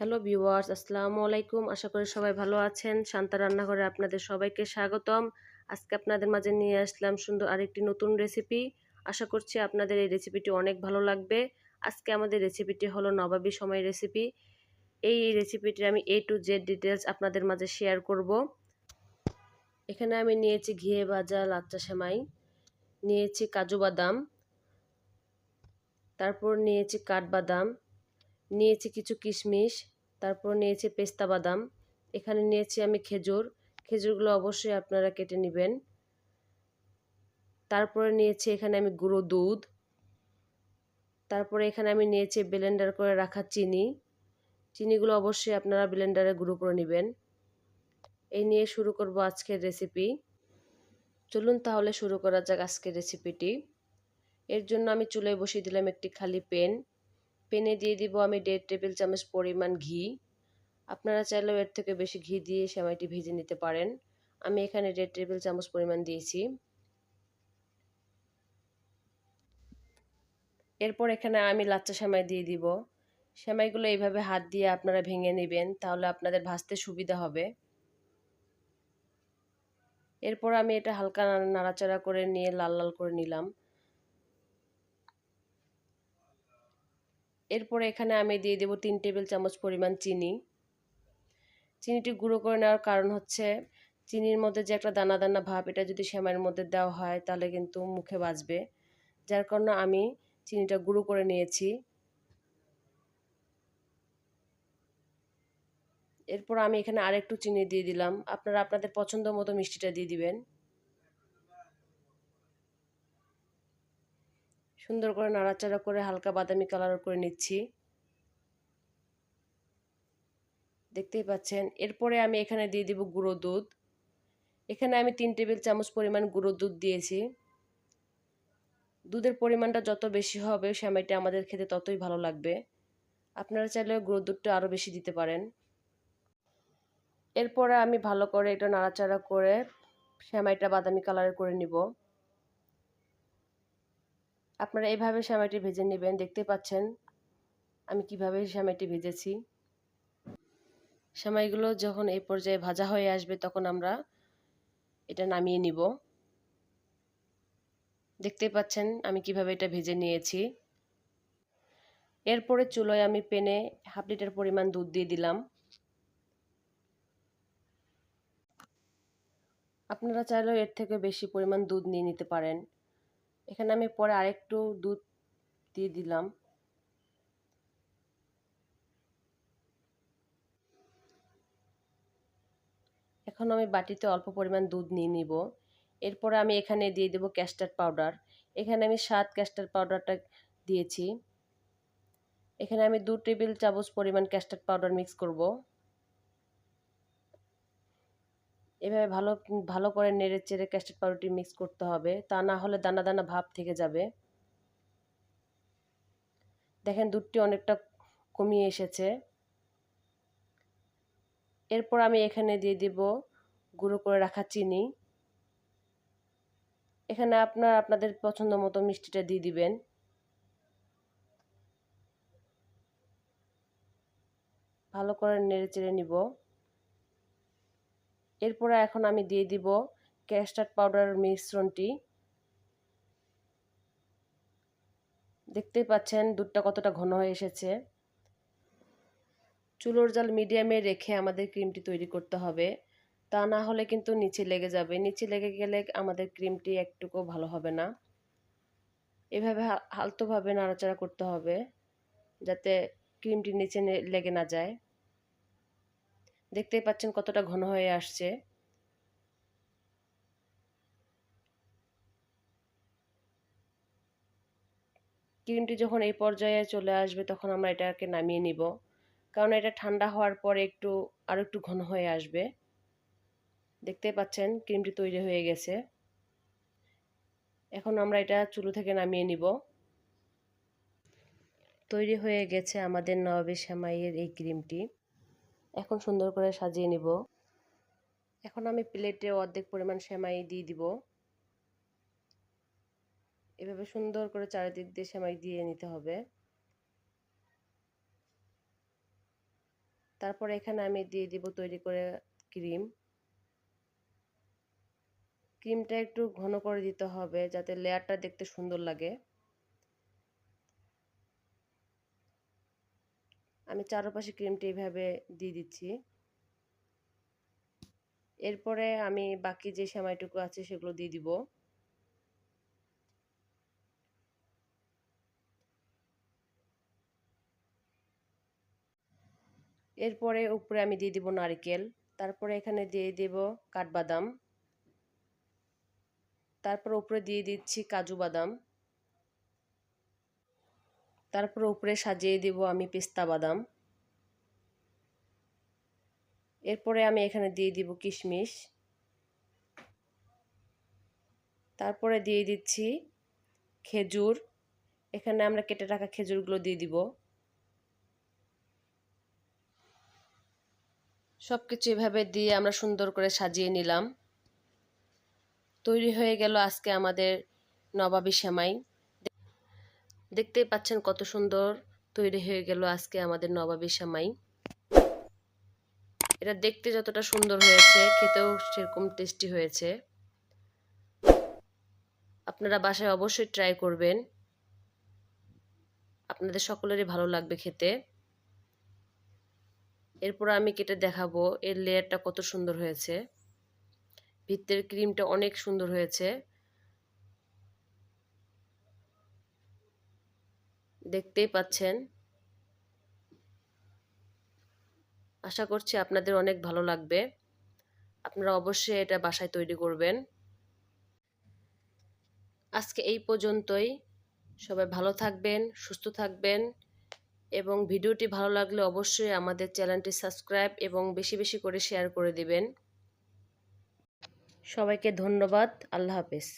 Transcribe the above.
Hello viewers, আসসালামু আলাইকুম। আশা করি সবাই ভালো আছেন। শান্তা রান্নাঘরে আপনাদের সবাইকে স্বাগতম। আজকে আপনাদের মাঝে নিয়ে আসলাম সুন্দর আরেকটি নতুন রেসিপি। আশা করছি আপনাদের এই রেসিপিটি অনেক ভালো লাগবে। আজকে আমাদের রেসিপিটি হলো নবাবী সময় রেসিপি। এই রেসিপিটি আমি এ টু জেড ডিটেলস আপনাদের মাঝে শেয়ার করব। এখানে আমি নিয়েছি ঘিয়ে ভাজা লাচ্চা সেমাই, নিয়েছি কাজু বাদাম, তারপর নিয়েছি কাঠবাদাম নিয়েছি কিছু কিশমিশ, তারপর নিয়েছি পেস্তা বাদাম, এখানে নিয়েছি আমি খেজুর, খেজুরগুলো অবশ্যই আপনারা কেটে নেবেন। তারপরে নিয়েছি এখানে আমি গুঁড়ো দুধ, তারপরে এখানে আমি নিয়েছি ব্লেন্ডার করে রাখা চিনি, চিনিগুলো অবশ্যই আপনারা ব্লেন্ডারে গুঁড়ো করে নেবেন। এই নিয়ে শুরু করব আজকের রেসিপি। চলুন তাহলে শুরু করা যাক আজকের রেসিপিটি। এর জন্য আমি চুলায় বসিয়ে দিলাম একটি খালি পেন পেনে দিয়ে দিব আমি দেড় টেবিল চামচ পরিমাণ ঘি। আপনারা চাইলেও এর থেকে বেশি ঘি দিয়ে সেমাইটি ভেজে নিতে পারেন। আমি এখানে দেড় টেবিল চামচ পরিমাণ দিয়েছি। এরপর এখানে আমি লাচ্চা সেমাই দিয়ে দিব। সেমাইগুলো এইভাবে হাত দিয়ে আপনারা ভেঙে নেবেন, তাহলে আপনাদের ভাজতে সুবিধা হবে। এরপর আমি এটা হালকা নাড়াচাড়া করে নিয়ে লাল লাল করে নিলাম। এরপরে এখানে আমি দিয়ে দেবো তিন টেবিল চামচ পরিমাণ চিনি। চিনিটি গুঁড়ো করে নেওয়ার কারণ হচ্ছে চিনির মধ্যে যে একটা দানা দানা ভাব, এটা যদি সেমাইয়ের মধ্যে দেওয়া হয় তাহলে কিন্তু মুখে বাজবে। যার কারণে আমি চিনিটা গুঁড়ো করে নিয়েছি। এরপর আমি এখানে আরেকটু চিনি দিয়ে দিলাম। আপনারা আপনাদের পছন্দ মতো মিষ্টিটা দিয়ে দিবেন। সুন্দর করে নাড়াচাড়া করে হালকা বাদামি কালার করে নিচ্ছি। দেখতেই পাচ্ছেন, এরপরে আমি এখানে দিয়ে দিব গুঁড়ো দুধ। এখানে আমি তিন টেবিল চামচ পরিমাণ গুঁড়ো দুধ দিয়েছি। দুধের পরিমাণটা যত বেশি হবে, সেমাইটা আমাদের খেতে ততই ভালো লাগবে। আপনারা চাইলে গুঁড়ো দুধটা আরও বেশি দিতে পারেন। এরপরে আমি ভালো করে এটা নাড়াচাড়া করে সেমাইটা বাদামি কালারের করে নিব। আপনারা এইভাবে সেমাইটি ভেজে নেবেন, দেখতে পাচ্ছেন আমি কীভাবে সেমাইটি ভেজেছি। সেমাইগুলো যখন এই পর্যায়ে ভাজা হয়ে আসবে তখন আমরা এটা নামিয়ে নিব। দেখতে পাচ্ছেন আমি কীভাবে এটা ভেজে নিয়েছি। এরপরে চুলোয় আমি পেনে হাফ লিটার পরিমাণ দুধ দিয়ে দিলাম। আপনারা চাইলেও এর থেকে বেশি পরিমাণ দুধ নিয়ে নিতে পারেন। এখানে আমি পরে আরেকটু দুধ দিয়ে দিলাম। এখন আমি বাটিতে অল্প পরিমাণ দুধ নিয়ে নিব। এরপরে আমি এখানে দিয়ে দেব ক্যাস্টার্ড পাউডার। এখানে আমি সাত ক্যাস্টার্ড পাউডারটা দিয়েছি। এখানে আমি দু টেবিল চামচ পরিমাণ ক্যাস্টার্ড পাউডার মিক্স করব। এভাবে ভালো ভালো করে নেড়ে চেড়ে ক্যাস্টার্ড পাউডারটি মিক্স করতে হবে। তা না হলে দানা দানা ভাব থেকে যাবে। দেখেন দুধটি অনেকটা কমিয়ে এসেছে। এরপর আমি এখানে দিয়ে দিব গুঁড়ো করে রাখা চিনি। এখানে আপনার, আপনাদের পছন্দ মতো মিষ্টিটা দিয়ে দিবেন। ভালো করে নেড়ে চেড়ে নিব। এরপরে এখন আমি দিয়ে দিব ক্যাস্টার্ড পাউডার মিশ্রণটি। দেখতেই পাচ্ছেন দুধটা কতটা ঘন হয়ে এসেছে। চুলোর জাল মিডিয়ামে রেখে আমাদের ক্রিমটি তৈরি করতে হবে। তা না হলে কিন্তু নিচে লেগে যাবে। নিচে লেগে গেলে আমাদের ক্রিমটি একটুকু ভালো হবে না। এভাবে হালতোভাবে নাড়াচাড়া করতে হবে যাতে ক্রিমটি নিচে লেগে না যায়। দেখতেই পাচ্ছেন কতটা ঘন হয়ে আসছে। ক্রিমটি যখন এই পর্যায়ে চলে আসবে তখন আমরা এটাকে নামিয়ে নিব। কারণ এটা ঠান্ডা হওয়ার পরে একটু আরও একটু ঘন হয়ে আসবে। দেখতেই পাচ্ছেন ক্রিমটি তৈরি হয়ে গেছে। এখন আমরা এটা চুলো থেকে নামিয়ে নিব। তৈরি হয়ে গেছে আমাদের নবাবী শ্যামাইয়ের এই ক্রিমটি। এখন সুন্দর করে সাজিয়ে নিব। এখন আমি প্লেটে অর্ধেক পরিমাণ সেমাই দিয়ে দিব। এভাবে সুন্দর করে চারিদিক দিয়ে সেমাই দিয়ে নিতে হবে। তারপরে এখানে আমি দিয়ে দিব তৈরি করে ক্রিম। ক্রিমটা একটু ঘন করে দিতে হবে যাতে লেয়ারটা দেখতে সুন্দর লাগে। আমি চারপাশে ক্রিমটা এইভাবে দিয়ে দিচ্ছি। এরপরে আমি বাকি যে সেমাইটুকু আছে সেগুলো দিয়ে দিব। এরপরে উপরে আমি দিয়ে দিব নারিকেল, তারপরে এখানে দিয়ে দেব কাঠবাদাম, তারপর উপরে দিয়ে দিচ্ছি কাজু বাদাম। তারপর উপরে সাজিয়ে দিব আমি পেস্তা বাদাম। এরপরে আমি এখানে দিয়ে দিব কিশমিশ। তারপরে দিয়ে দিচ্ছি খেজুর। এখানে আমরা কেটে রাখা খেজুরগুলো দিয়ে দিব। সব কিছু এভাবে দিয়ে আমরা সুন্দর করে সাজিয়ে নিলাম। তৈরি হয়ে গেল আজকে আমাদের নবাবী সেমাই। দেখতেই পাচ্ছেন কত সুন্দর তৈরি হয়ে গেল আজকে আমাদের নবাবী সেমাই। এটা দেখতে যতটা সুন্দর হয়েছে, খেতেও সেরকম টেস্টি হয়েছে। আপনারা বাসায় অবশ্যই ট্রাই করবেন। আপনাদের সকলেরই ভালো লাগবে খেতে। এরপর আমি কেটে দেখাবো, এর লেয়ারটা কত সুন্দর হয়েছে। ভিতরের ক্রিমটা অনেক সুন্দর হয়েছে। দেখতেই পাচ্ছেন। আশা করছি আপনাদের অনেক ভালো লাগবে। আপনারা অবশ্যই এটা বাসায় তৈরি করবেন। আজকে এই পর্যন্তই। সবাই ভালো থাকবেন, সুস্থ থাকবেন এবং ভিডিওটি ভালো লাগলে অবশ্যই আমাদের চ্যানেলটি সাবস্ক্রাইব এবং বেশি বেশি করে শেয়ার করে দিবেন। সবাইকে ধন্যবাদ। আল্লাহ হাফেজ।